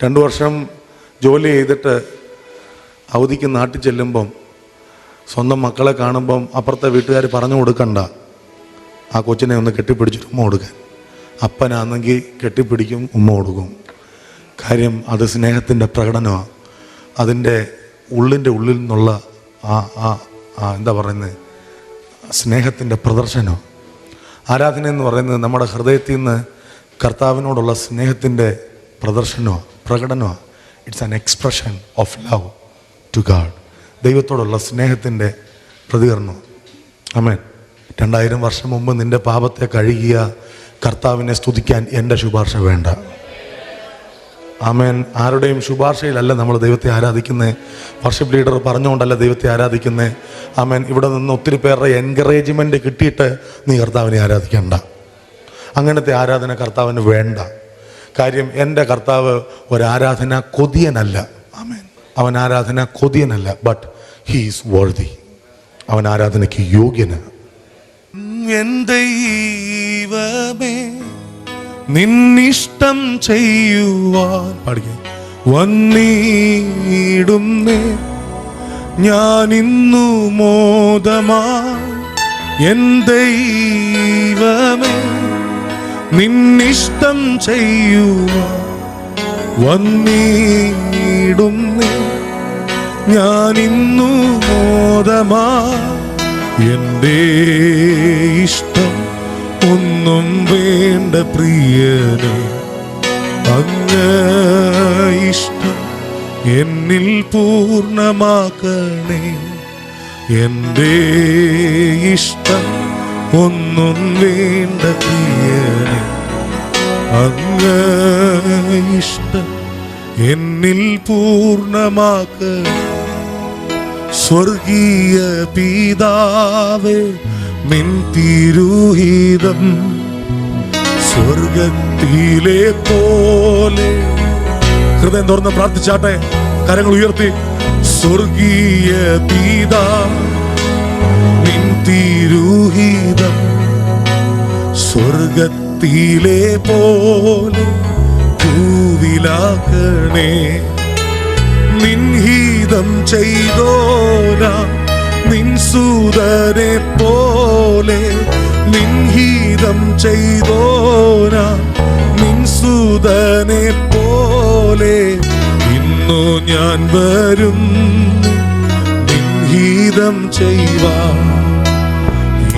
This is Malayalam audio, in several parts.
രണ്ടു വർഷം ജോലി ചെയ്തിട്ട് അവധിക്ക് നാട്ടിൽ ചെല്ലുമ്പം സ്വന്തം മക്കളെ കാണുമ്പം അപ്പുറത്തെ വീട്ടുകാർ പറഞ്ഞു കൊടുക്കണ്ട. ആ കൊച്ചിനെ ഒന്ന് കെട്ടിപ്പിടിച്ചിട്ട് ഉമ്മ കൊടുക്കാൻ അപ്പനാണെങ്കിൽ കെട്ടിപ്പിടിക്കും ഉമ്മ കൊടുക്കും. കാര്യം അത് സ്നേഹത്തിന്റെ പ്രകടനമാണ് അതിന്റെ ഉള്ളിന്റെ ഉള്ളിൽ നിന്നുള്ള ആ ആ ആ എന്താ പറയുന്നത് സ്നേഹത്തിന്റെ പ്രദർശനം ആരാധന എന്ന് പറയുന്നത് നമ്മുടെ ഹൃദയത്തിൽ നിന്ന് കർത്താവിനോടുള്ള സ്നേഹത്തിന്റെ പ്രദർശനമാണ് പ്രകടനമാണ് it's an expression of love to God ദൈവത്തോടുള്ള സ്നേഹത്തിന്റെ പ്രതികരണം അമേൻ രണ്ടായിരം വർഷം മുമ്പ് നിന്റെ പാപത്തെ കഴുകിയ കർത്താവിനെ സ്തുതിക്കാൻ എന്റെ ശുപാർശ വേണ്ട. ആമേൻ. ആരുടെയും ശുപാർശയിലല്ല നമ്മൾ ദൈവത്തെ ആരാധിക്കുന്നത് വർഷിപ്പ് ലീഡർ പറഞ്ഞുകൊണ്ടല്ല ദൈവത്തെ ആരാധിക്കുന്നത് ആമേൻ. ഇവിടെ നിന്ന് ഒത്തിരി പേരുടെ എൻകറേജ്മെന്റ് കിട്ടിയിട്ട് നീ കർത്താവിനെ ആരാധിക്കണ്ട. അങ്ങനത്തെ ആരാധന കർത്താവിന് വേണ്ട. കാര്യം എന്റെ കർത്താവ് ഒരാരാധന കൊതിയനല്ല. ആമേൻ. അവൻ ആരാധന കൊതിയനല്ല ബട്ട് ഹീസ് വേർതി അവൻ ആരാധനയ്ക്ക് യോഗ്യന്. ദൈവമേ നിന്നിഷ്ടം ചെയ്യുവാൻ പാടിക്കേ വന്നിടുന്നേ. ഞാൻ ഇന്നു മോദമാ എൻ ദൈവമേ. നിന്നിഷ്ടം ചെയ്യൂ. വന്നീടുന്നു ഞാനിന്നു മോദമാ. എന്റെ ഇഷ്ടം ഒന്നും വേണ്ട പ്രിയനെ. അങ്ങ ഇഷ്ടം എന്നിൽ പൂർണമാക്കണേ. എന്റെ ഇഷ്ടം ഒന്നും വേണ്ട പ്രിയനെ അങ്ങ് ഇഷ്ടം എന്നിൽ പൂർണമാക്ക സ്വർഗീയ പീതാവേ നിൻ തിരുഹിതം സ്വർഗത്തിലെ പോലെ. ഹൃദയം തുറന്ന് പ്രാർത്ഥിച്ചാട്ടെ കരങ്ങൾ ഉയർത്തി സ്വർഗീയ പിതാ സ്വർഗത്തിലെ പോലെ പൂവിലാക്കണേ. നിൻഹീതം ചെയ്തോരാ നിൻ സൂതനെ പോലെ നിൻഹീതം ചെയ്തോരാ നിൻ സൂതനെ പോലെ ഇന്നു ഞാൻ വരും. നിൻഹീതം ചെയ്യുവാ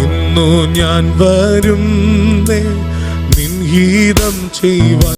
ഇന്നു ഞാൻ വരും നിൻഹീതം ചെയ്യുവാൻ